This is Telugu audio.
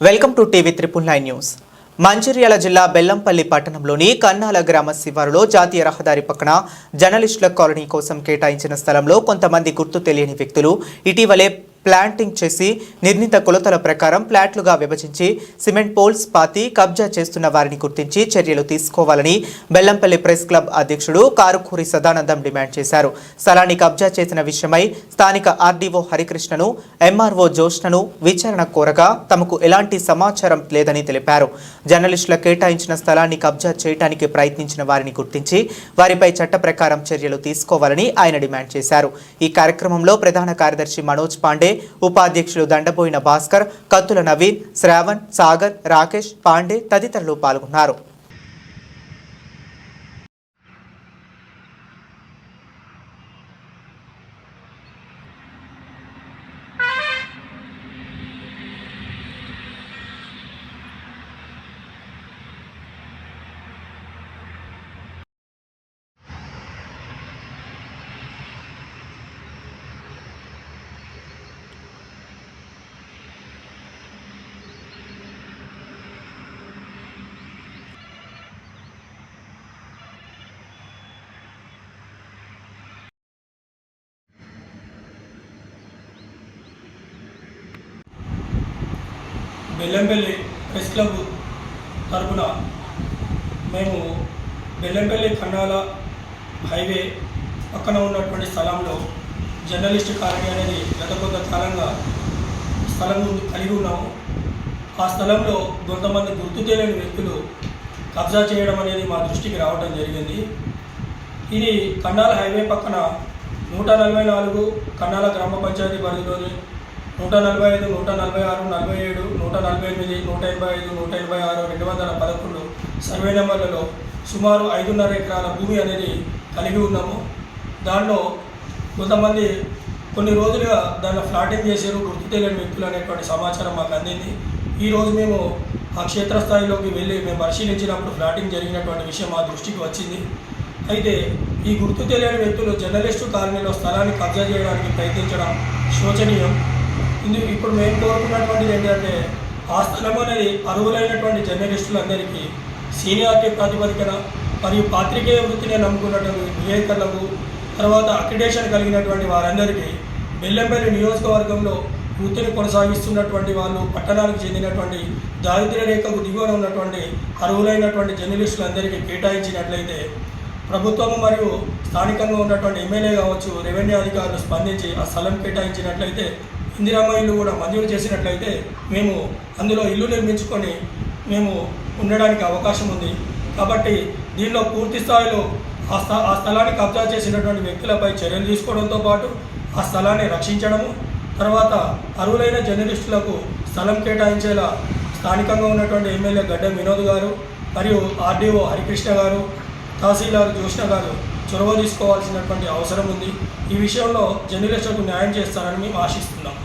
Welcome to TV triple nine news. Mancherial జిల్లా బెల్లంపల్లి పట్టణంలోని కన్నాల గ్రామ శివారులో జాతీయ రహదారి పక్కన జర్నలిస్టుల కాలనీ కోసం కేటాయించిన స్థలంలో కొంతమంది గుర్తు తెలియని వ్యక్తులు ఇటీవలే ప్లాంటింగ్ చేసి నిర్ణీత కొలతల ప్రకారం ప్లాట్లుగా విభజించి సిమెంట్ పోల్స్ పాతి కబ్జా చేస్తున్న వారిని గుర్తించి చర్యలు తీసుకోవాలని బెల్లంపల్లి ప్రెస్ క్లబ్ అధ్యక్షుడు కారుకూరి సదానందం డిమాండ్ చేశారు. స్థలాన్ని కబ్జా చేసిన విషయమై స్థానిక ఆర్డీఓ హరికృష్ణను ఎంఆర్ఓ జోష్నను విచారణ కోరగా తమకు ఎలాంటి సమాచారం లేదని తెలిపారు. జర్నలిస్టుల కేటాయించిన స్థలాన్ని కబ్జా చేయడానికి ప్రయత్నించిన వారిని గుర్తించి వారిపై చట్ట ప్రకారం చర్యలు తీసుకోవాలని ఆయన డిమాండ్ చేశారు. ఈ కార్యక్రమంలో ప్రధాన కార్యదర్శి మనోజ్ పాండే ఉపాధ్యక్షులు దండపోయిన భాస్కర్ కత్తుల నవీన్ శ్రావణ్ సాగర్ రాకేష్ పాండే తదితరులు పాల్గొన్నారు. బెల్లంపల్లి ప్రెస్ క్లబ్ తరపున మేము బెల్లంపల్లి కన్నాల హైవే పక్కన ఉన్నటువంటి స్థలంలో జర్నలిస్ట్ కాలనీ అనేది గత కొంత కాలంగా స్థలం కలిగి ఉన్నాము. ఆ స్థలంలో కొంతమంది గుర్తు తెలియని వ్యక్తులు కబ్జా చేయడం అనేది మా దృష్టికి రావడం జరిగింది. ఇది కన్నాల హైవే పక్కన నూట నలభై నాలుగు కన్నాల గ్రామ పంచాయతీ పరిధిలోని నూట నలభై ఐదు నూట నలభై ఆరు నలభై ఏడు నూట నలభై ఎనిమిది నూట ఎనభై ఐదు నూట ఎనభై ఆరు రెండు వందల పదకొండు సర్వే నెంబర్లలో సుమారు ఐదున్నర ఎకరాల భూమి అనేది కలిగి ఉన్నాము. దానిలో కొంతమంది కొన్ని రోజులుగా దాన్ని ఫ్లాటింగ్ చేశారు గుర్తు తెలియని వ్యక్తులు అనేటువంటి సమాచారం మాకు అందింది. ఈరోజు మేము ఆ క్షేత్రస్థాయిలోకి వెళ్ళి మేము పరిశీలించినప్పుడు ఫ్లాటింగ్ జరిగినటువంటి విషయం మా దృష్టికి వచ్చింది. అయితే ఈ గుర్తు తెలియని వ్యక్తులు జర్నలిస్టు కాలనీలో స్థలాన్ని కబ్జా చేయడానికి ప్రయత్నించడం శోచనీయం. ఇందుకు ఇప్పుడు మేము కోరుకున్నటువంటిది ఏంటంటే ఆ స్థలం అనేది అర్హులైనటువంటి జర్నలిస్టులందరికీ సీనియారిటీ ప్రాతిపదికన మరియు పాత్రికేయ వృత్తిని నమ్ముకున్నటువంటి విలేకరులకు తర్వాత అక్రిడేషన్ కలిగినటువంటి వారందరికీ బెల్లంపల్లి నియోజకవర్గంలో వృత్తిని కొనసాగిస్తున్నటువంటి వాళ్ళు పట్టణానికి చెందినటువంటి దారిద్ర్య రేఖకు దిగువన ఉన్నటువంటి అర్హులైనటువంటి జర్నలిస్టులందరికీ కేటాయించినట్లయితే ప్రభుత్వము మరియు స్థానికంగా ఉన్నటువంటి ఎమ్మెల్యే కావచ్చు రెవెన్యూ అధికారులు స్పందించి ఆ స్థలం కేటాయించినట్లయితే ఇందిరామ్మ ఇల్లు కూడా మంజూరు చేసినట్లయితే మేము అందులో ఇల్లు నిర్మించుకొని మేము ఉండడానికి అవకాశం ఉంది. కాబట్టి దీనిలో పూర్తి స్థాయిలో ఆ స్థ ఆ స్థలాన్ని కబ్జా చేసినటువంటి వ్యక్తులపై చర్యలు తీసుకోవడంతో పాటు ఆ స్థలాన్ని రక్షించడము తర్వాత అర్హులైన జర్నలిస్టులకు స్థలం కేటాయించేలా స్థానికంగా ఉన్నటువంటి ఎమ్మెల్యే గడ్డ వినోద్ గారు మరియు ఆర్డీఓ హరికృష్ణ గారు తహసీల్దార్ జోష్ణ గారు చొరవ తీసుకోవాల్సినటువంటి అవసరం ఉంది. ఈ విషయంలో జర్నలిస్టులకు న్యాయం చేస్తారని మేము ఆశిస్తున్నాం.